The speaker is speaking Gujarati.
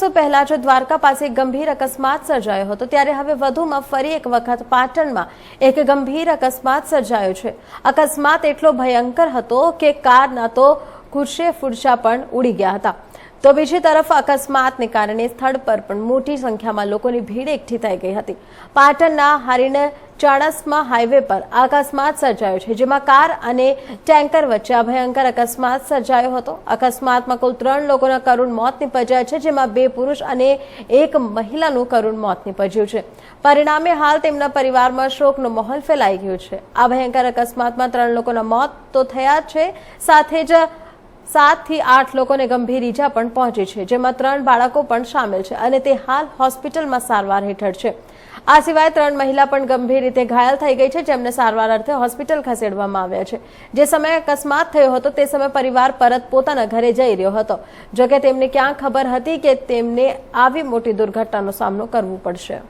વર્ષો પહેલા જો દ્વારકા પાસે ગંભીર અકસ્માત સર્જાયો હતો, ત્યારે હવે વધુમાં ફરી એક વખત પાટણમાં એક ગંભીર અકસ્માત સર્જાયો છે. અકસ્માત એટલો ભયંકર હતો કે કારના તો ખુરશે ફુરશા પણ ઉડી ગયા હતા. તો બીજી તરફ અકસ્માતને કારણે સ્થળ પર પણ મોટી સંખ્યામાં લોકોની ભીડ એકઠી થઈ ગઈ હતી. પાટણના હારીને ચાણસમા હાઈવે પર અકસ્માત સર્જાયો છે, જેમાં કાર અને ટેન્કર વચ્ચે આ ભયંકર અકસ્માત સર્જાયો હતો. અકસ્માતમાં કુલ ત્રણ લોકોના કરુણ મોત નીપજ્યા છે, જેમાં બે પુરુષ અને એક મહિલાનું કરુણ મોત નીપજ્યું છે. પરિણામે હાલ તેમના પરિવારમાં શોકનો માહોલ ફેલાઈ ગયો છે. આ ભયંકર અકસ્માતમાં ત્રણ લોકોના મોત તો થયા છે, સાથે જ સાતથી આઠ લોકોને ગંભીર ઈજા પણ પહોંચી છે, જેમાં ત્રણ બાળકો પણ સામેલ છે અને તે હાલ હોસ્પિટલમાં સારવાર હેઠળ છે. આ સિવાય ત્રણ મહિલા પણ ગંભીર રીતે ઘાયલ થઈ ગઈ છે, જેમને સારવાર અર્થે હોસ્પિટલ ખસેડવામાં આવ્યા છે. જે સમયે અકસ્માત થયો હતો, તે સમયે પરિવાર પરત પોતાના ઘરે જઈ રહ્યો હતો. જોકે તેમને ક્યાં ખબર હતી કે તેમને આવી મોટી દુર્ઘટનાનો સામનો કરવો પડશે.